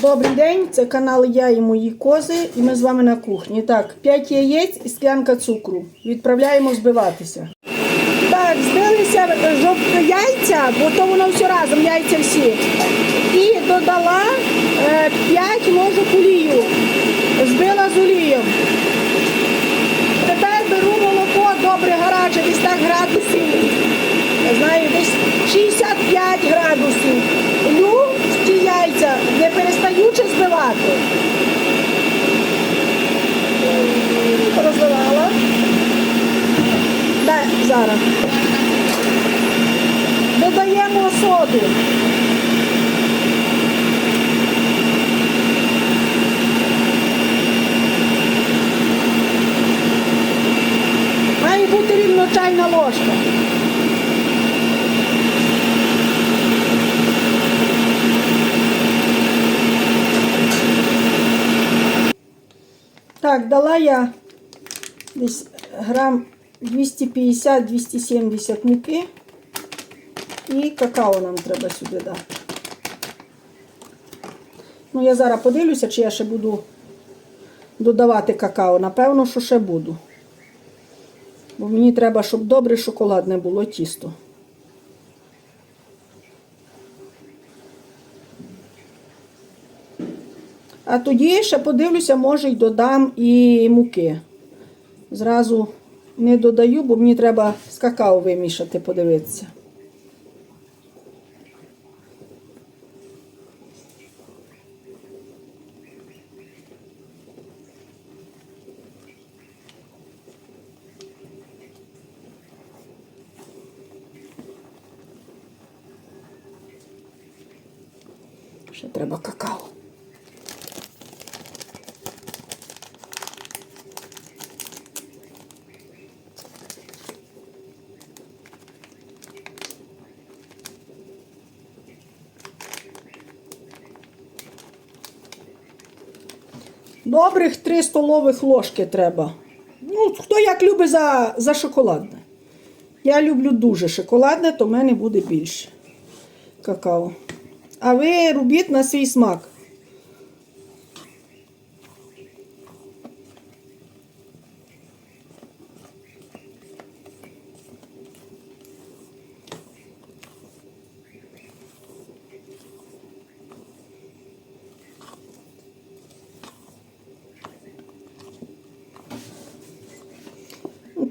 Добрий день, це канал Я і мої кози, і ми з вами на кухні. Так, 5 яєць і склянка цукру. Відправляємо збиватися. Так, збилися жовті яйця, бо то воно все разом, яйця всі. І додала 5 ложок олію. Збила з олією. Тепер беру молоко добре гаряче, десь так градусів. Я знаю, десь 65 градусів. Лю в ті яйця, не перестаючи збивати. Розливала. Дай, зараз. Додаємо соду. Має бути рівно чайна ложка. Так, дала я десь грам 250-270 муки. І какао нам треба сюди дати. Ну, я зараз подивлюся, чи я ще буду додавати какао. Напевно, що ще буду. Бо мені треба, щоб добре шоколадне було тісто. А тоді ще подивлюся, може й додам і муки. Зразу не додаю, бо мені треба з какао вимішати, подивитися. Ще треба какао. Добрих 3 столових ложки треба. Ну, хто як любить за, за шоколадне. Я люблю дуже шоколадне, то в мене буде більше какао. А ви робіть на свій смак.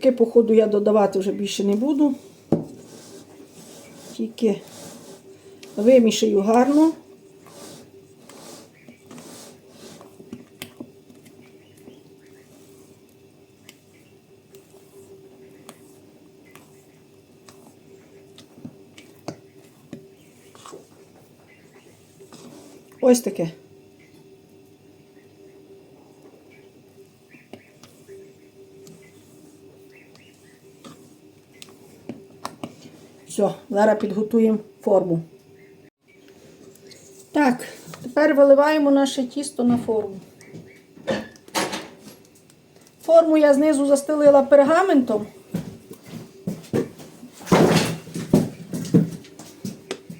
Муки, походу, я додавати вже більше не буду. Тільки вимішаю гарно. Ось таке. Все, зараз підготуємо форму. Так, тепер виливаємо наше тісто на форму. Форму я знизу застелила пергаментом.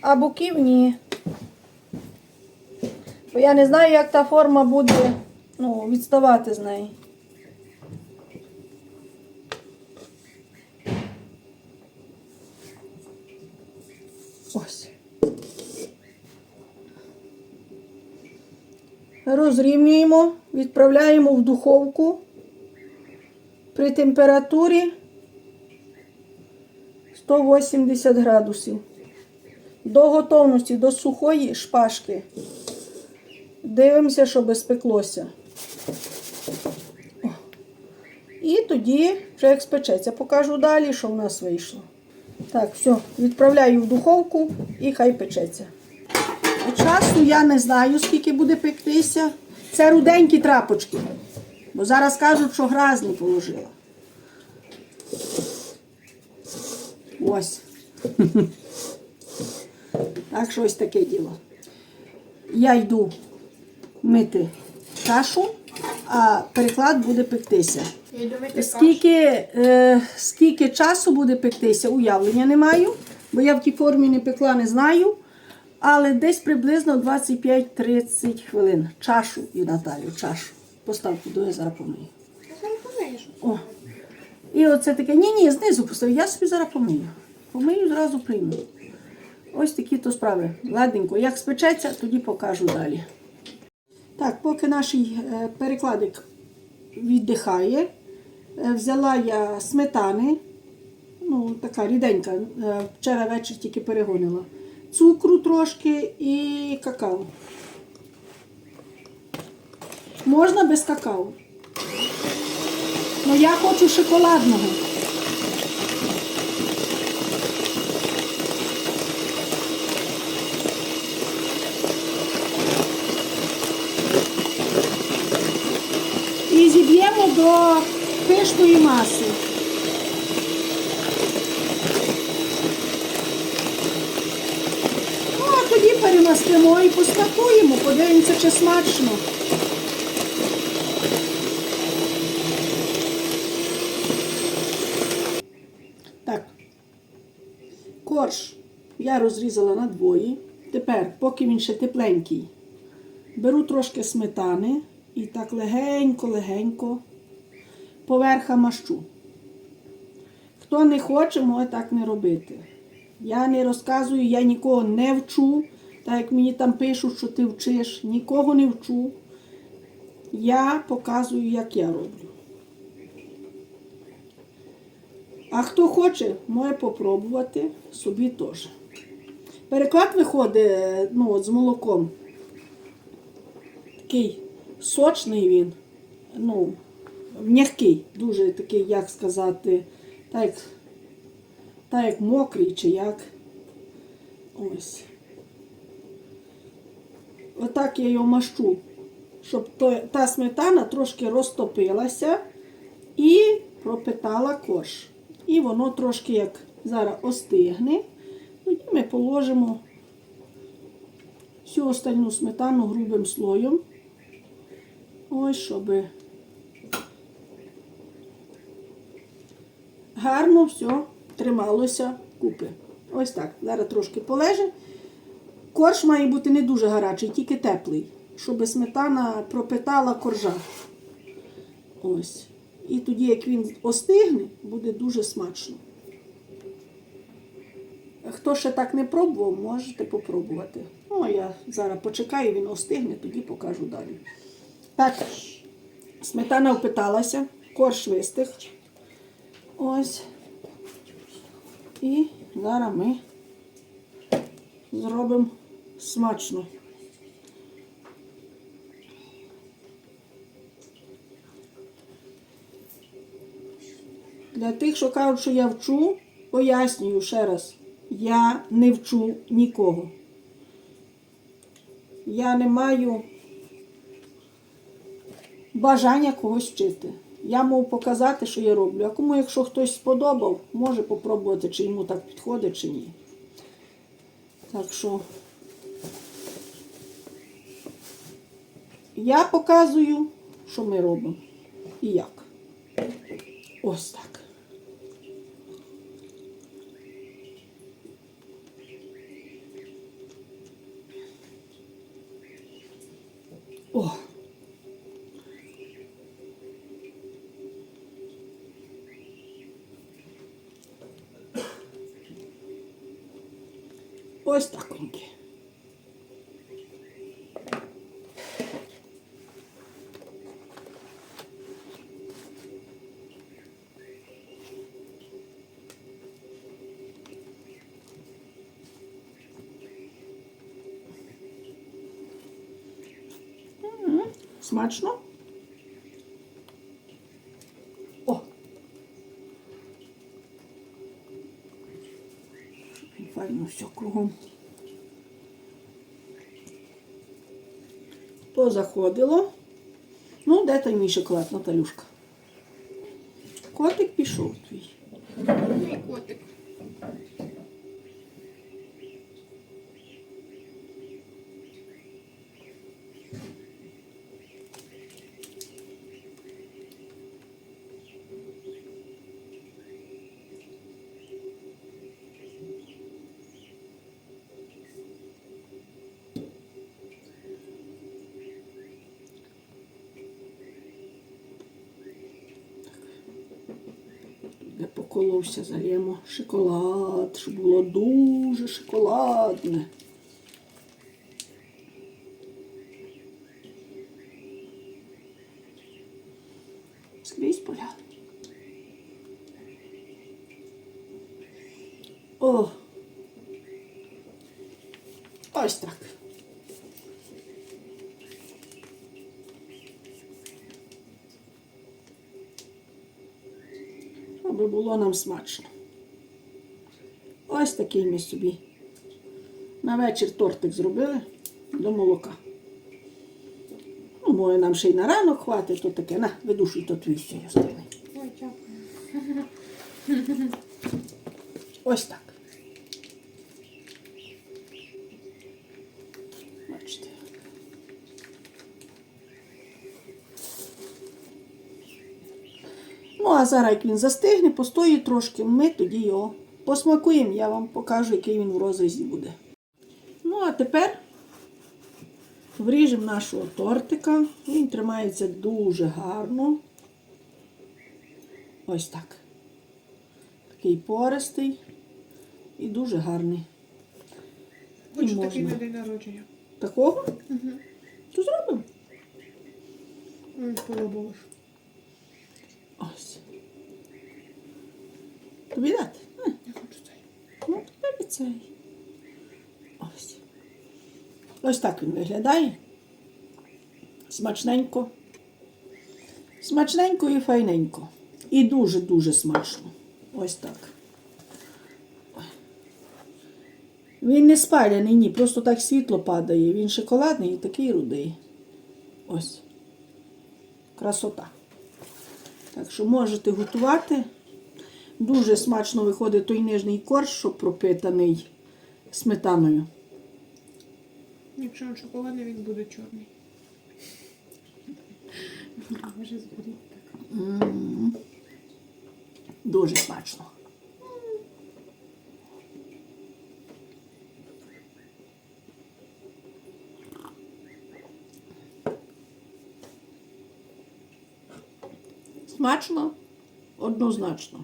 А боків ні. Бо я не знаю, як та форма буде ну, відставати з неї. Розрівнюємо, відправляємо в духовку при температурі 180 градусів. До готовності, до сухої шпажки. Дивимося, щоб спеклося. І тоді вже як спечеться. Покажу далі, що в нас вийшло. Так, все, відправляю в духовку і хай печеться. Часу я не знаю, скільки буде пектися. Це руденькі трапочки. Бо зараз кажуть, що гразні положила. Ось. Так, що ось таке діло. Я йду мити кашу, а переклад буде пектися. Скільки, е, скільки часу буде пектися, уявлення не маю, бо я в тій формі не пекла, не знаю. Але десь приблизно 25-30 хвилин. Чашу і Наталю, чашу. Постав туди, я зараз помию. Я. О. І оце таке. Ні, ні, знизу постав. Я собі зараз помию. Помию, зразу прийму. Ось такі то справи. Ладненько. Як спечеться, тоді покажу далі. Так, поки наш е, перекладик віддихає, е, взяла я сметани, ну, така ріденька, е, вчора вечір тільки перегонила. Цукру трошки і какао. Можна без какао. Ну я хочу шоколадного. І зіб'ємо до пишної маси. Ну, а тоді перемастимо і посмакуємо, подивимося, чи смачно. Так. Корж я розрізала на двої. Тепер, поки він ще тепленький, беру трошки сметани і так легенько-легенько поверха мащу. Хто не хоче, може так не робити. Я не розказую, я нікого не вчу, так як мені там пишуть, що ти вчиш, нікого не вчу. Я показую, як я роблю. А хто хоче, може попробувати собі теж. Переклад виходить ну, з молоком. Такий сочний він, ну, м'який, дуже такий, як сказати, так як, так як мокрий чи як. Ось. Отак я його мащу, щоб та сметана трошки розтопилася і пропитала корж. І воно трошки як зараз остигне. Тоді ми положимо всю остальну сметану грубим слоєм. Ось, щоб гарно все трималося купи. Ось так. Зараз трошки полеже. Корж має бути не дуже гарячий, тільки теплий, щоб сметана пропитала коржа. Ось. І тоді, як він остигне, буде дуже смачно. Хто ще так не пробував, можете попробувати. Ну, я зараз почекаю, він остигне, тоді покажу далі. Так, сметана впиталася, корж вистиг. Ось. І зараз ми зробимо смачно. Для тих, що кажуть, що я вчу, пояснюю ще раз. Я не вчу нікого. Я не маю бажання когось вчити. Я можу показати, що я роблю. А кому, якщо хтось сподобав, може попробувати, чи йому так підходить, чи ні. Так що я показую, що ми робимо і як. Ось так. О. Ось таконьки. М, Смачно? О! Файно все кругом. Позаходило. Ну, де той мій шоколад, Наталюшка? Котик пішов твій. Проколовся, залємо шоколад, щоб було дуже шоколадне. Щоб було нам смачно. Ось такий ми собі. На вечір тортик зробили до молока. Ну, може, нам ще й на ранок хватить, то таке. На, видушуй то твій дякую. Ось так. Ну, а зараз, як він застигне, постоїть трошки, ми тоді його посмакуємо, я вам покажу, який він в розрізі буде. Ну, а тепер вріжемо нашого тортика. Він тримається дуже гарно. Ось так. Такий пористий і дуже гарний. Хочу такий на день народження. Такого? Угу. То зробимо. Сподобалось. Ось. Тобі дати? Я хочу цей. Ну, тобі цей. Ось. Ось так він виглядає. Смачненько. Смачненько і файненько. І дуже-дуже смачно. Ось так. Він не спаляний, ні, просто так світло падає. Він шоколадний і такий рудий. Ось. Красота. Так що можете готувати. Дуже смачно виходить той нижній корж, що пропитаний сметаною. Якщо він шоколадний, він буде чорний. Може зберіть так. М. Дуже смачно. Смачно? Однозначно.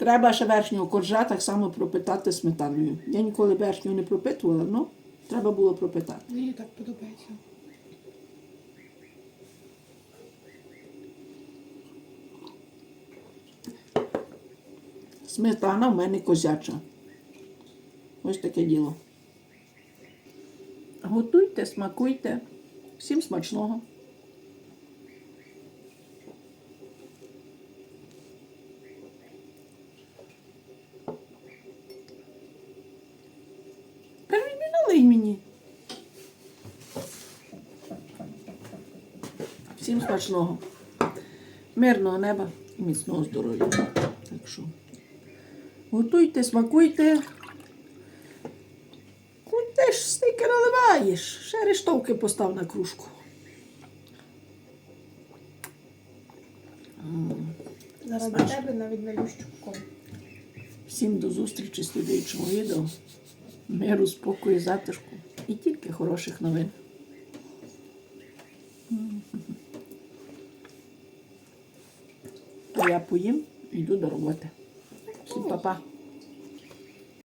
Треба ще верхнього коржа так само пропитати сметаною. Я ніколи верхнього не пропитувала, але треба було пропитати. Мені так подобається. Сметана в мене козяча. Ось таке діло. Готуйте, смакуйте. Всім смачного. Кажуть, не налий мені. Всім смачного. Мирного неба і міцного здоров'я. Так що. Готуйте, смакуйте. Куди ж стільки наливаєш? Ще рештовки постав на кружку. Заради тебе навіть налю щуком. Всім до зустрічі в слідуючому відео. Миру, спокою, затишку і тільки хороших новин. А я поїм і йду до роботи. Всім па-па.